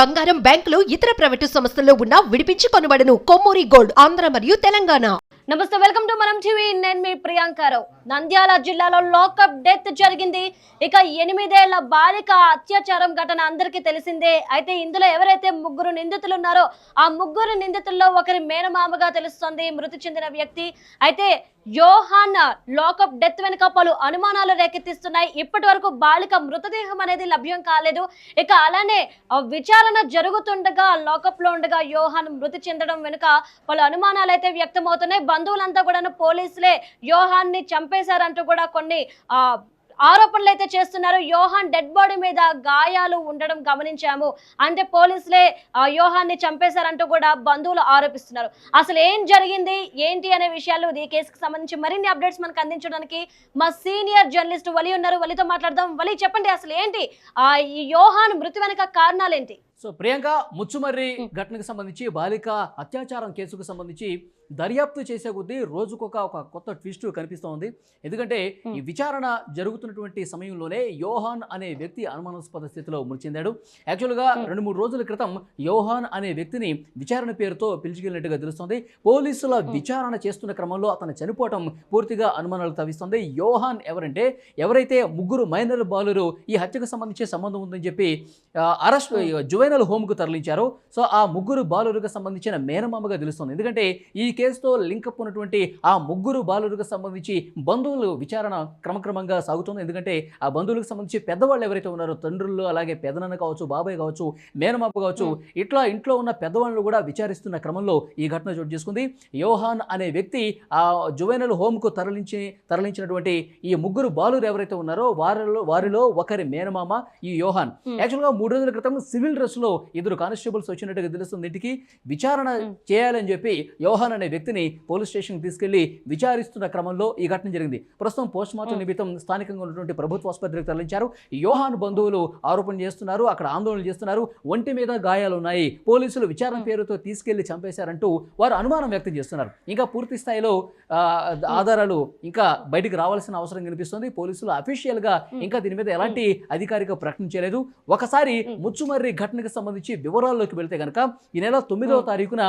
బంగారం బ్యాంకులు ఇతర ప్రైవేటు సంస్థల్లో ఉన్న విడిపించి కొనబడను. కొమ్మూరి గోల్డ్ ఆంధ్ర మరియు తెలంగాణ. నమస్తే వెల్కమ్ టు మనం టీవీ. నేను మీ ప్రియాంకారావు నంద్యాల జిల్లాలో లోకప్ డెత్ జరిగింది. ఇక ఎనిమిదేళ్ళ బాలిక అత్యాచారం ఘటన అందరికీ తెలిసిందే. అయితే ఇందులో ఎవరైతే ముగ్గురు నిందితులు ఉన్నారో ఆ ముగ్గురు నిందితుల్లో ఒకరి మేనమామగా తెలుస్తోంది. మృతి చెందిన వ్యక్తి. అయితే యోహాన్ లాకప్ డెత్ వెనుక పలు అనుమానాలు రేకెత్తిస్తున్నాయి. ఇప్పటి వరకు బాలిక మృతదేహం అనేది లభ్యం కాలేదు. ఇక అలానే విచారణ జరుగుతుండగా లాకప్లో ఉండగా యోహాన్ మృతి చెందడం వెనుక పలు అనుమానాలు అయితే వ్యక్తమవుతున్నాయి. బంధువులంతా కూడా పోలీసులే యోహాన్ని చంపేశారంటూ కూడా కొన్ని ఆ ఆరోపణలు అయితే చేస్తున్నారు. యోహాన్ డెడ్ బాడీ మీద గాయాలు ఉండడం గమనించాము. అంటే పోలీసులే ఆ యోహాన్ని చంపేశారంటూ కూడా బంధువులు ఆరోపిస్తున్నారు. అసలు ఏం జరిగింది? ఏంటి అనే విషయాలు ఈ కేసుకు సంబంధించి మరిన్ని అప్డేట్స్ మనకు అందించడానికి మా సీనియర్ జర్నలిస్ట్ వలి ఉన్నారు. వలితో మాట్లాడదాం. వలి చెప్పండి అసలు ఏంటి? ఆ ఈ యోహాన్ మృతి వెనక కారణాలు ఏంటి సో ప్రియాంక ముచ్చుమర్రి ఘటనకు సంబంధించి బాలిక అత్యాచారం కేసుకు సంబంధించి దర్యాప్తు చేసే కొద్దీ రోజుకొక ఒక కొత్త ట్విస్ట్ కనిపిస్తూ ఉంది. ఎందుకంటే ఈ విచారణ జరుగుతున్నటువంటి సమయంలోనే యోహాన్ అనే వ్యక్తి అనుమానాస్పద స్థితిలో మృతి చెందాడు యాక్చువల్గా రెండు మూడు రోజుల క్రితం యోహాన్ అనే వ్యక్తిని విచారణ పేరుతో పిలిచికెళ్ళినట్టుగా తెలుస్తోంది. పోలీసుల విచారణ చేస్తున్న క్రమంలో అతను చనిపోవటం పూర్తిగా అనుమానాలు తవ్విస్తుంది. యోహాన్ ఎవరంటే ఎవరైతే ముగ్గురు మైనర్ బాలురు ఈ హత్యకు సంబంధించి సంబంధం ఉందని చెప్పి అరెస్ట్ జువైనల్ హోమ్కు తరలించారు. సో ఆ ముగ్గురు బాలురుకు సంబంధించిన మేనమామగా తెలుస్తుంది. ఎందుకంటే ఈ కేసుతో లింకప్ ఉన్నటువంటి ఆ ముగ్గురు బాలురుకు సంబంధించి బంధువులు విచారణ క్రమక్రమంగా సాగుతుంది. ఎందుకంటే ఆ బంధువులకు సంబంధించి పెద్దవాళ్ళు ఎవరైతే ఉన్నారో తండ్రులు అలాగే పెదనాన్న కావచ్చు బాబాయ్ కావచ్చు మేనమామ కావచ్చు ఇట్లా ఇంట్లో ఉన్న పెద్దవాళ్ళు కూడా విచారిస్తున్న క్రమంలో ఈ ఘటన చోటు చేసుకుంది. యోహాన్ అనే వ్యక్తి ఆ జువైనల్ హోమ్కు తరలించి తరలించినటువంటి ఈ ముగ్గురు బాలురు ఎవరైతే ఉన్నారో వారిలో వారిలో ఒకరి మేనమామ ఈ యోహాన్. యాక్చువల్గా మూడు రోజుల క్రితం సివిల్ డ్రెస్లో ఇద్దరు కానిస్టేబుల్స్ వచ్చినట్టుగా తెలుస్తుంది. ఇంటికి విచారణ చేయాలని చెప్పి యోహాన్ అనే వ్యక్తిని పోలీస్ స్టేషన్కి తీసుకెళ్ళి విచారిస్తున్న క్రమంలో ఈ ఘటన జరిగింది. ప్రస్తుతం పోస్ట్ మార్టం నిమిత్తం స్థానికంగా ఉన్నటువంటి ప్రభుత్వ ఆసుపత్రికి తరలించారు. యోహాన్ బంధువులు ఆరోపణ చేస్తున్నారు. అక్కడ ఆందోళన చేస్తున్నారు. ఒంటి మీద గాయాలు ఉన్నాయి. పోలీసులు విచారణ పేరుతో తీసుకెళ్ళి చంపేశారంటూ వారు అనుమానం వ్యక్తం చేస్తున్నారు. ఇంకా పూర్తి స్థాయిలో ఆధారాలు ఇంకా బయటికి రావాల్సిన అవసరం కనిపిస్తుంది. పోలీసులు అఫీషియల్గా ఇంకా దీని మీద ఎలాంటి అధికారిక ప్రకటన చేయలేదు. ఒకసారి ముచ్చుమర్రి ఘటనకు సంబంధించి వివరాల్లోకి వెళ్తే కనుక ఈ నెల తొమ్మిదవ తారీఖున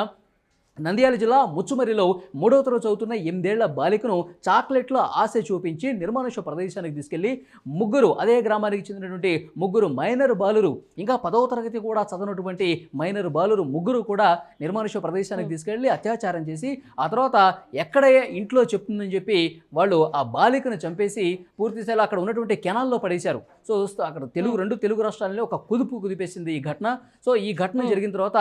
నంద్యాల జిల్లా ముచ్చుమర్రిలో మూడవ తరగతి చదువుతున్న ఎనిమిదేళ్ళ బాలికను చాక్లెట్ల ఆశ చూపించి నిర్మానుష ప్రదేశానికి తీసుకెళ్ళి ముగ్గురు అదే గ్రామానికి చెందినటువంటి ముగ్గురు మైనర్ బాలురు ఇంకా పదవ తరగతి కూడా చదవనటువంటి మైనర్ బాలురు ముగ్గురు కూడా నిర్మానుష ప్రదేశానికి తీసుకెళ్ళి అత్యాచారం చేసి ఆ తర్వాత ఎక్కడే ఇంట్లో చెప్తుందని చెప్పి వాళ్ళు ఆ బాలికను చంపేసి పూర్తి స్థాయిలో అక్కడ ఉన్నటువంటి కెనాల్లో పడేశారు. సో అక్కడ తెలుగు రెండు తెలుగు రాష్ట్రాల్లో ఒక కుదుపు కుదిపేసింది ఈ ఘటన. సో ఈ ఘటన జరిగిన తర్వాత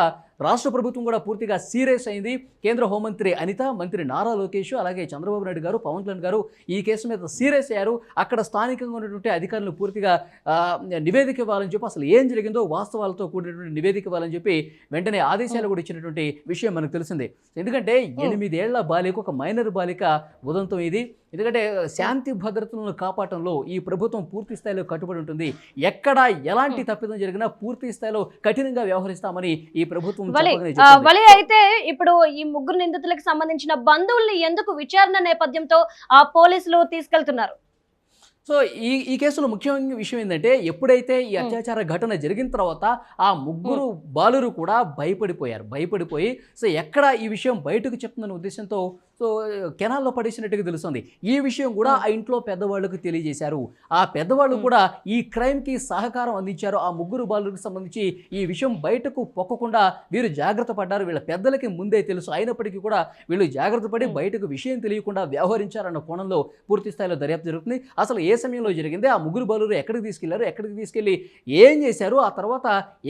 రాష్ట్ర ప్రభుత్వం కూడా పూర్తిగా సీరియస్ అయింది. కేంద్ర హోంమంత్రి అనిత మంత్రి నారా లోకేష్ అలాగే చంద్రబాబు నాయుడు గారు పవన్ కళ్యాణ్ గారు ఈ కేసు మీద సీరియస్ అయ్యారు. అక్కడ స్థానికంగా ఉన్నటువంటి అధికారులు పూర్తిగా నివేదిక ఇవ్వాలని చెప్పి అసలు ఏం జరిగిందో వాస్తవాలతో కూడినటువంటి నివేదిక ఇవ్వాలని చెప్పి వెంటనే ఆదేశాలు కూడా ఇచ్చినటువంటి విషయం మనకు తెలిసిందే. ఎందుకంటే ఎనిమిదేళ్ళ బాలిక ఒక మైనర్ బాలిక ఉదంతం ఇది. ఎందుకంటే శాంతి భద్రతలను కాపాడటంలో ఈ ప్రభుత్వం పూర్తి స్థాయిలో కట్టుబడి ఉంటుంది. ఎక్కడ ఎలాంటి తప్పిదం జరిగినా పూర్తి స్థాయిలో కఠినంగా వ్యవహరిస్తామని ఈ ప్రభుత్వం వలి అయితే ఇప్పుడు ఈ ముగ్గురు నిందితులకు సంబంధించిన బంధువుల్ని ఎందుకు విచారణ నేపథ్యంతో ఆ పోలీసులు తీసుకెళ్తున్నారు? సో ఈ ఈ కేసులో ముఖ్యమైన విషయం ఏంటంటే ఎప్పుడైతే ఈ అత్యాచార ఘటన జరిగిన తర్వాత ఆ ముగ్గురు బాలురు కూడా భయపడిపోయారు. భయపడిపోయి సో ఎక్కడ ఈ విషయం బయటకు చెప్తుందనే ఉద్దేశంతో సో కెనాల్లో పడేసినట్టుగా తెలుస్తుంది. ఈ విషయం కూడా ఆ ఇంట్లో పెద్దవాళ్ళకు తెలియజేశారు. ఆ పెద్దవాళ్ళు కూడా ఈ క్రైమ్కి సహకారం అందించారు. ఆ ముగ్గురు బాలులకు సంబంధించి ఈ విషయం బయటకు పొక్కకుండా వీరు జాగ్రత్త పడ్డారు. వీళ్ళ పెద్దలకి ముందే తెలుసు. అయినప్పటికీ కూడా వీళ్ళు జాగ్రత్త పడి బయటకు విషయం తెలియకుండా వ్యవహరించారన్న కోణంలో పూర్తి స్థాయిలో దర్యాప్తు జరుగుతుంది. అసలు ఏ సమయంలో జరిగింది? ఆ ముగ్గురు బాలురు ఎక్కడికి తీసుకెళ్ళారు? ఎక్కడికి తీసుకెళ్ళి ఏం చేశారు? ఆ తర్వాత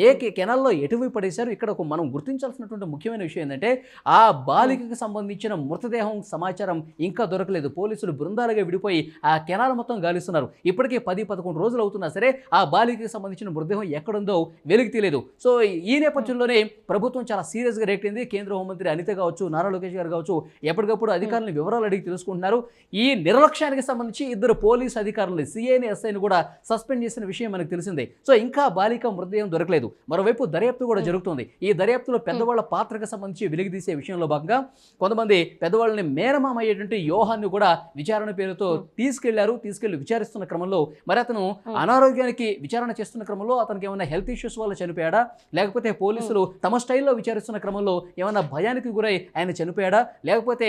ఏ కెనాల్లో ఎటువైపు పడేశారు? ఇక్కడ మనం గుర్తించాల్సినటువంటి ముఖ్యమైన విషయం ఏంటంటే ఆ బాలికకు సంబంధించిన మృతదేహం సమాచారం ఇంకా దొరకలేదు. పోలీసులు బృందాలుగా విడిపోయి ఆ కెనాల్ మొత్తం గాలిస్తున్నారు. ఇప్పటికే పది పదకొండు రోజులు అవుతున్నా సరే ఆ బాలికకి సంబంధించిన మృతదేహం ఎక్కడుందో వెలికి తెలియదు. సో ఈ నేపథ్యంలోనే ప్రభుత్వం చాలా సీరియస్గా రేట్ కేంద్ర హోంమంత్రి అనిత కావచ్చు నారా లోకేష్ గారు కావచ్చు ఎప్పటికప్పుడు అధికారులను వివరాలు అడిగి తెలుసుకుంటున్నారు. ఈ నిర్లక్ష్యానికి సంబంధించి ఇద్దరు పోలీస్ అధికారులు సిఐని ఎస్ఐని కూడా సస్పెండ్ చేసిన విషయం మనకు తెలిసిందే. సో ఇంకా బాలిక మృతదేహం దొరకలేదు. మరోవైపు దర్యాప్తు కూడా జరుగుతుంది. ఈ దర్యాప్తులో పెద్దవాళ్ళ పాత్రకు సంబంధించి వెలుగుదీసే విషయంలో భాగంగా కొంతమంది పెద్దవాళ్ళు వాళ్ళని మేనమామ అయ్యేటువంటి యోహాన్ని కూడా విచారణ పేరుతో తీసుకెళ్ళారు తీసుకెళ్ళి విచారిస్తున్న క్రమంలో మరి అతను అనారోగ్యానికి విచారణ చేస్తున్న క్రమంలో అతనికి ఏమైనా హెల్త్ ఇష్యూస్ వల్ల చనిపోయాడా? లేకపోతే పోలీసులు తమ స్టైల్లో విచారిస్తున్న క్రమంలో ఏమైనా భయానికి గురై ఆయన చనిపోయాడా? లేకపోతే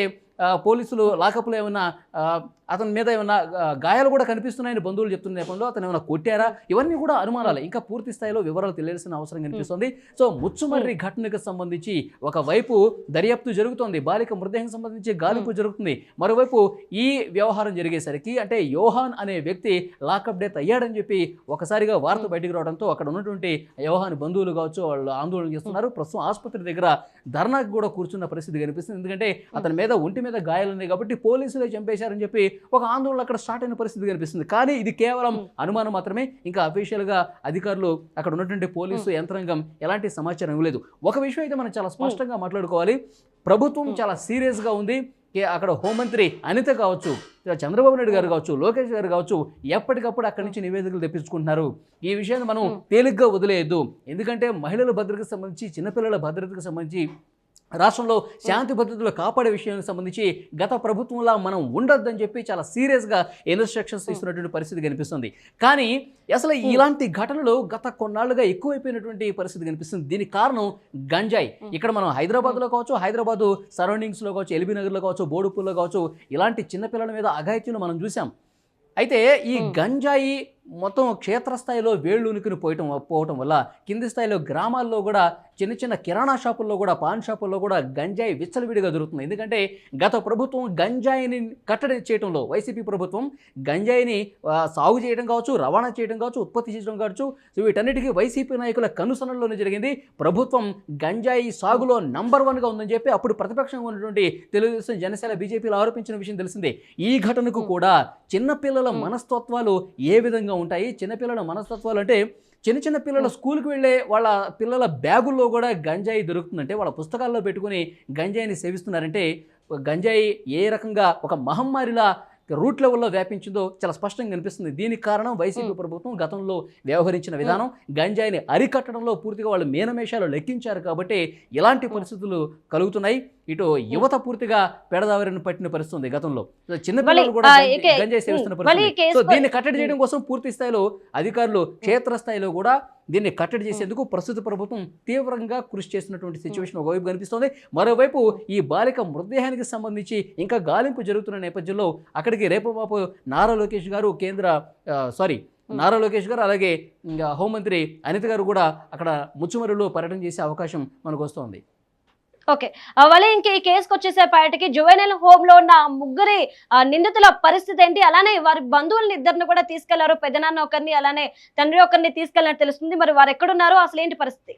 పోలీసులు లాకప్లో ఏమైనా అతని మీద ఏమైనా గాయాలు కూడా కనిపిస్తున్నాయని బంధువులు చెప్తున్న నేపథ్యంలో అతను ఏమైనా కొట్టారా? ఇవన్నీ కూడా అనుమానాలు. ఇంకా పూర్తి స్థాయిలో వివరాలు తెలియాల్సిన అవసరం కనిపిస్తుంది. సో ముచ్చుమర్రి ఘటనకు సంబంధించి ఒకవైపు దర్యాప్తు జరుగుతోంది. బాలిక మృతదేహం సంబంధించి గాలింపు జరుగుతుంది. మరోవైపు ఈ వ్యవహారం జరిగేసరికి అంటే యోహాన్ అనే వ్యక్తి లాకప్ డెత్ అయ్యాడని చెప్పి ఒకసారిగా వార్త బయటికి రావడంతో అక్కడ ఉన్నటువంటి యోహాన్ బంధువులు కావచ్చు వాళ్ళు ఆందోళన చేస్తున్నారు. ప్రస్తుతం ఆసుపత్రి దగ్గర ధర్నాకు కూడా కూర్చున్న పరిస్థితి కనిపిస్తుంది. ఎందుకంటే అతని మీద ఒంటి మీద గాయాలు ఉన్నాయి కాబట్టి పోలీసులే చంపేశారని చెప్పి ఒక ఆందోళన అక్కడ స్టార్ట్ అయిన పరిస్థితి కనిపిస్తుంది. కానీ ఇది కేవలం అనుమానం మాత్రమే. ఇంకా అఫీషియల్గా అధికారులు అక్కడ ఉన్నటువంటి పోలీసు యంత్రాంగం ఎలాంటి సమాచారం ఇవ్వలేదు. ఒక విషయం అయితే మనం చాలా స్పష్టంగా మాట్లాడుకోవాలి. ప్రభుత్వం చాలా సీరియస్గా ఉంది. అక్కడ హోంమంత్రి అనిత కావచ్చు చంద్రబాబు నాయుడు గారు కావచ్చు లోకేష్ గారు కావచ్చు ఎప్పటికప్పుడు అక్కడి నుంచి నివేదికలు తెప్పించుకుంటున్నారు. ఈ విషయాన్ని మనం తేలిగ్గా వదిలేయద్దు. ఎందుకంటే మహిళల భద్రతకు సంబంధించి చిన్నపిల్లల భద్రతకు సంబంధించి రాష్ట్రంలో శాంతి భద్రతలు కాపాడే విషయానికి సంబంధించి గత ప్రభుత్వంలా మనం ఉండొద్దని చెప్పి చాలా సీరియస్గా ఇన్స్ట్రక్షన్స్ ఇస్తున్నటువంటి పరిస్థితి కనిపిస్తుంది. కానీ అసలు ఇలాంటి ఘటనలు గత కొన్నాళ్ళుగా ఎక్కువైపోయినటువంటి పరిస్థితి కనిపిస్తుంది. దీనికి కారణం గంజాయి. ఇక్కడ మనం హైదరాబాద్లో కావచ్చు హైదరాబాదు సరౌండింగ్స్లో కావచ్చు ఎల్బీ నగర్లో కావచ్చు బోడుపూర్లో కావచ్చు ఇలాంటి చిన్నపిల్లల మీద అఘాయిత్యులు మనం చూసాం అయితే ఈ గంజాయి మొత్తం క్షేత్రస్థాయిలో వేళ్ళు ఉనికిని పోయటం పోవటం వల్ల కింది స్థాయిలో గ్రామాల్లో కూడా చిన్న చిన్న కిరాణా షాపుల్లో కూడా పాన్ షాపుల్లో కూడా గంజాయి విచ్చలవిడిగా దొరుకుతుంది. ఎందుకంటే గత ప్రభుత్వం గంజాయిని కట్టడి చేయడంలో వైసీపీ ప్రభుత్వం గంజాయిని సాగు చేయడం కావచ్చు రవాణా చేయడం కావచ్చు ఉత్పత్తి చేయడం కావచ్చు వీటన్నిటికీ వైసీపీ నాయకుల కనుసనల్లోనే జరిగింది. ప్రభుత్వం గంజాయి సాగులో నంబర్ వన్గా ఉందని చెప్పి అప్పుడు ప్రతిపక్షంగా ఉన్నటువంటి తెలుగుదేశం జనసేన బీజేపీలు ఆరోపించిన విషయం తెలిసిందే. ఈ ఘటనకు కూడా చిన్నపిల్లల మనస్తత్వాలు ఏ విధంగా ఉంటాయి. చిన్నపిల్లల మనస్తత్వాలు అంటే చిన్న చిన్న పిల్లల స్కూల్కి వెళ్ళే వాళ్ళ పిల్లల బ్యాగుల్లో కూడా గంజాయి దొరుకుతుందంటే వాళ్ళ పుస్తకాల్లో పెట్టుకుని గంజాయిని సేవిస్తున్నారంటే గంజాయి ఏ రకంగా ఒక మహమ్మారిలా రూట్ లెవెల్లో వ్యాపించిందో చాలా స్పష్టంగా కనిపిస్తుంది. దీనికి కారణం వైసీపీ ప్రభుత్వం గతంలో వ్యవహరించిన విధానం గంజాయిని అరికట్టడంలో పూర్తిగా వాళ్ళు మీనమేషాలు లెక్కించారు కాబట్టి ఇలాంటి పరిస్థితులు కలుగుతున్నాయి. ఇటు యువత పూర్తిగా పెడదావరిని పట్టిన పరిస్థితి ఉంది గతంలో. సో చిన్న మళ్ళీ, పిల్లలు కూడా గంజాయి- సేవిస్తున్న పరిస్థితి సో దీన్ని కట్టడి చేయడం కోసం పూర్తి స్థాయిలో అధికారులు క్షేత్రస్థాయిలో కూడా దీన్ని కట్టడి చేసేందుకు ప్రస్తుత ప్రభుత్వం తీవ్రంగా కృషి చేస్తున్నటువంటి సిచ్యువేషన్ ఒకవైపు కనిపిస్తోంది. మరోవైపు ఈ బాలిక మృతదేహానికి సంబంధించి ఇంకా గాలింపు జరుగుతున్న నేపథ్యంలో అక్కడికి రేపు మాపు నారా లోకేష్ గారు కేంద్ర సారీ నారా లోకేష్ గారు అలాగే ఇంకా హోంమంత్రి అనిత గారు కూడా అక్కడ ముచ్చుమరిలో పర్యటన చేసే అవకాశం మనకు వస్తోంది. ఓకే. మళ్ళీ ఇంక ఈ కేసుకు వచ్చేసేపాటికి జువెనల్ హోమ్లో ఉన్న ముగ్గురి నిందితుల పరిస్థితి ఏంటి? అలానే వారి బంధువుల్ని ఇద్దరిని కూడా తీసుకెళ్ళారు. పెద్దనాన్న ఒకరిని అలానే తండ్రి ఒకరిని తీసుకెళ్ళినట్టు తెలుస్తుంది. మరి వారు ఎక్కడున్నారు? అసలు ఏంటి పరిస్థితి?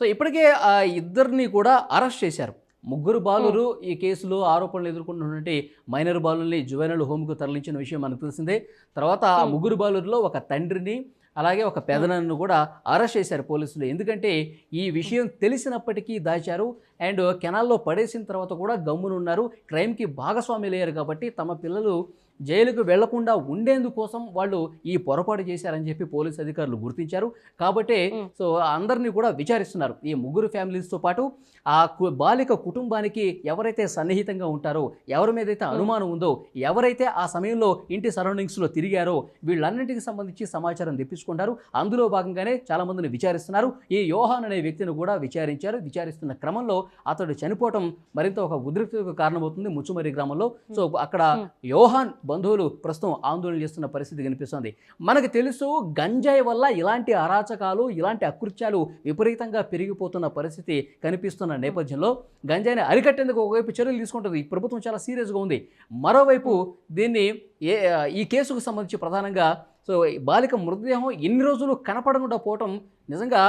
సో ఇప్పటికే ఆ ఇద్దరిని కూడా అరెస్ట్ చేశారు. ముగ్గురు బాలురు ఈ కేసులో ఆరోపణలు ఎదుర్కొంటున్నటువంటి మైనర్ బాలుల్ని జువెనల్ హోమ్కు తరలించిన విషయం మనకు తెలిసిందే. తర్వాత ఆ. ముగ్గురు బాలురిలో ఒక తండ్రిని అలాగే ఒక పెదనాన్నను కూడా అరెస్ట్ చేశారు పోలీసులు. ఎందుకంటే ఈ విషయం తెలిసినప్పటికీ దాచారు. అండ్ కెనాల్లో పడేసిన తర్వాత కూడా గమ్మునున్నారు. క్రైమ్కి భాగస్వామ్యులయ్యారు కాబట్టి తమ పిల్లలు జైలుకు వెళ్ళకుండా ఉండేందుకోసం వాళ్ళు ఈ పొరపాటు చేశారని చెప్పి పోలీస్ అధికారులు గుర్తించారు. కాబట్టి. సో అందరినీ కూడా విచారిస్తున్నారు. ఈ ముగ్గురు ఫ్యామిలీస్తో పాటు ఆ కు- బాలిక కుటుంబానికి ఎవరైతే సన్నిహితంగా ఉంటారో ఎవరి మీద అయితే అనుమానం ఉందో ఎవరైతే ఆ సమయంలో ఇంటి సరౌండింగ్స్లో తిరిగారో వీళ్ళన్నింటికి సంబంధించి సమాచారం తెప్పించుకుంటారు. అందులో భాగంగానే చాలా మందిని విచారిస్తున్నారు. ఈ యోహాన్ అనే వ్యక్తిని కూడా విచారించారు. విచారిస్తున్న క్రమంలో అతడు చనిపోవటం మరింత ఒక ఉద్రిక్తకు కారణమవుతుంది ముచ్చుమరి గ్రామంలో. సో అక్కడ. యోహాన్ బంధువులు ప్రస్తుతం ఆందోళన చేస్తున్న పరిస్థితి కనిపిస్తుంది. మనకు తెలుసు గంజాయి వల్ల ఇలాంటి అరాచకాలు ఇలాంటి అకృత్యాలు విపరీతంగా పెరిగిపోతున్న పరిస్థితి కనిపిస్తున్న నేపథ్యంలో గంజాయిని అరికట్టేందుకు ఒకవైపు చర్యలు తీసుకుంటుంది. ఈ ప్రభుత్వం చాలా సీరియస్గా ఉంది. మరోవైపు దీన్ని ఏ ఈ కేసుకు సంబంధించి ప్రధానంగా సో ఈ బాలిక మృతదేహం ఎన్ని రోజులు కనపడకుండా పోవటం నిజంగా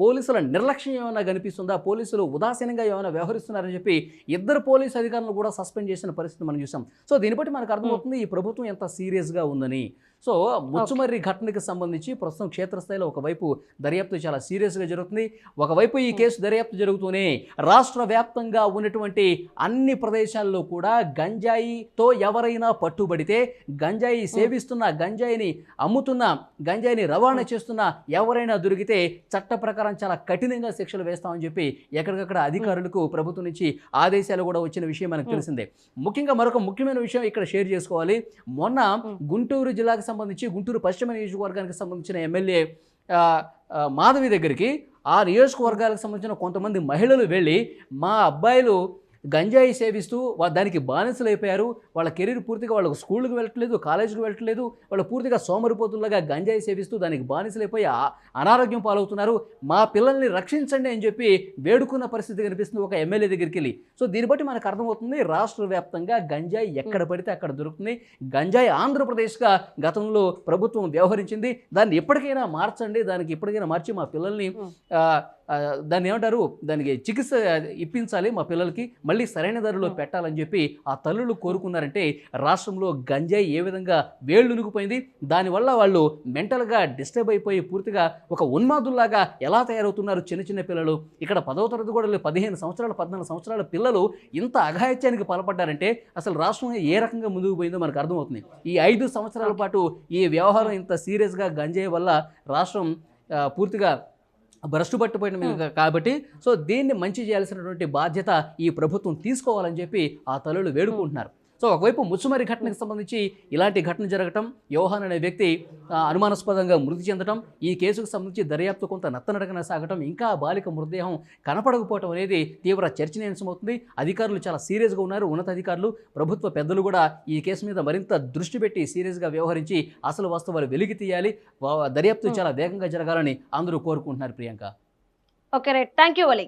పోలీసుల నిర్లక్ష్యం ఏమైనా కనిపిస్తుందా? పోలీసులు ఉదాసీనంగా ఏమైనా వ్యవహరిస్తున్నారని చెప్పి ఇద్దరు పోలీసు అధికారులను కూడా సస్పెండ్ చేసిన పరిస్థితి మనం చూసాం సో దీన్ని బట్టి మనకు అర్థమవుతుంది ఈ ప్రభుత్వం ఎంత సీరియస్గా ఉందని. సో ముచ్చుమర్రి ఘటనకి సంబంధించి ప్రస్తుతం క్షేత్రస్థాయిలో ఒకవైపు దర్యాప్తు చాలా సీరియస్గా జరుగుతుంది. ఒకవైపు ఈ కేసు దర్యాప్తు జరుగుతూనే రాష్ట్ర వ్యాప్తంగా ఉన్నటువంటి అన్ని ప్రదేశాల్లో కూడా గంజాయితో ఎవరైనా పట్టుబడితే గంజాయి సేవిస్తున్న గంజాయిని అమ్ముతున్న గంజాయిని రవాణా చేస్తున్న ఎవరైనా దొరికితే జరిగితే చట్ట ప్రకారం చాలా కఠినంగా శిక్షలు వేస్తామని చెప్పి ఎక్కడికక్కడ అధికారులకు ప్రభుత్వం నుంచి ఆదేశాలు కూడా వచ్చిన విషయం మనకు. తెలిసిందే ముఖ్యంగా మరొక ముఖ్యమైన విషయం ఇక్కడ షేర్ చేసుకోవాలి మొన్న. గుంటూరు జిల్లాకు సంబంధించి గుంటూరు పశ్చిమ నియోజకవర్గానికి సంబంధించిన ఎమ్మెల్యే మాధవి దగ్గరికి ఆ నియోజకవర్గాలకు సంబంధించిన కొంతమంది మహిళలు వెళ్ళి మా అబ్బాయిలు గంజాయి సేవిస్తూ వా- దానికి బానిసలు అయిపోయారు. వాళ్ళ కెరీర్ పూర్తిగా వాళ్ళకు స్కూల్కి వెళ్ళట్లేదు కాలేజీకి వెళ్ళట్లేదు. వాళ్ళు పూర్తిగా సోమరిపోతుల్లాగా గంజాయి సేవిస్తూ దానికి బానిసలైపోయి ఆ- అనారోగ్యం పాలవుతున్నారు. మా పిల్లల్ని రక్షించండి అని చెప్పి వేడుకున్న పరిస్థితి కనిపిస్తుంది ఒక ఎమ్మెల్యే దగ్గరికి వెళ్ళి. సో దీన్ని బట్టి మనకు అర్థమవుతుంది రాష్ట్ర వ్యాప్తంగా గంజాయి ఎక్కడ పడితే అక్కడ దొరుకుతుంది. గంజాయి ఆంధ్రప్రదేశ్గా గతంలో ప్రభుత్వం వ్యవహరించింది. దాన్ని ఎప్పటికైనా మార్చండి. దానికి ఎప్పటికైనా మార్చి మా పిల్లల్ని దాన్ని ఏమంటారు? దానికి చికిత్స ఇప్పించాలి మా పిల్లలకి మళ్ళీ సరైన Hmm. పెట్టాలని చెప్పి ఆ తల్లులు కోరుకున్నారంటే రాష్ట్రంలో గంజాయి ఏ విధంగా వేళ్ళునుకుపోయింది దానివల్ల వాళ్ళు మెంటల్గా డిస్టర్బ్ అయిపోయి పూర్తిగా ఒక ఉన్మాదుల్లాగా ఎలా తయారవుతున్నారు చిన్న చిన్న పిల్లలు? ఇక్కడ పదవ తరగతి కూడా పదిహేను సంవత్సరాలు పద్నాలుగు సంవత్సరాల పిల్లలు ఇంత అఘాయిత్యానికి పాల్పడ్డారంటే అసలు రాష్ట్రం ఏ రకంగా ముందుకు పోయిందో మనకు అర్థమవుతుంది. ఈ ఐదు సంవత్సరాల పాటు ఈ వ్యవహారం ఇంత సీరియస్గా గంజాయి వల్ల రాష్ట్రం పూర్తిగా భ్రష్టు పట్టుపోయిన కాబట్టి సో దీన్ని మంచి చేయాల్సినటువంటి బాధ్యత ఈ ప్రభుత్వం తీసుకోవాలని చెప్పి ఆ తల్లులు వేడుకుంటున్నారు. సో ఒకవైపు ముచ్చుమరి ఘటనకు సంబంధించి ఇలాంటి ఘటన జరగటం యోహాన్ అనే వ్యక్తి అనుమానాస్పదంగా మృతి చెందటం ఈ కేసుకు సంబంధించి దర్యాప్తు కొంత నత్తనడకన సాగటం ఇంకా బాలిక మృతదేహం కనపడకపోవటం అనేది తీవ్ర చర్చనీయాంశమవుతుంది. అధికారులు చాలా సీరియస్గా ఉన్నారు. ఉన్నతాధికారులు ప్రభుత్వ పెద్దలు కూడా ఈ కేసు మీద మరింత దృష్టి పెట్టి సీరియస్గా వ్యవహరించి అసలు వాస్తవాలు వెలికి తీయాలి. దర్యాప్తు చాలా వేగంగా జరగాలని అందరూ కోరుకుంటున్నారు Priyanka. Okay right. Thank you Vali.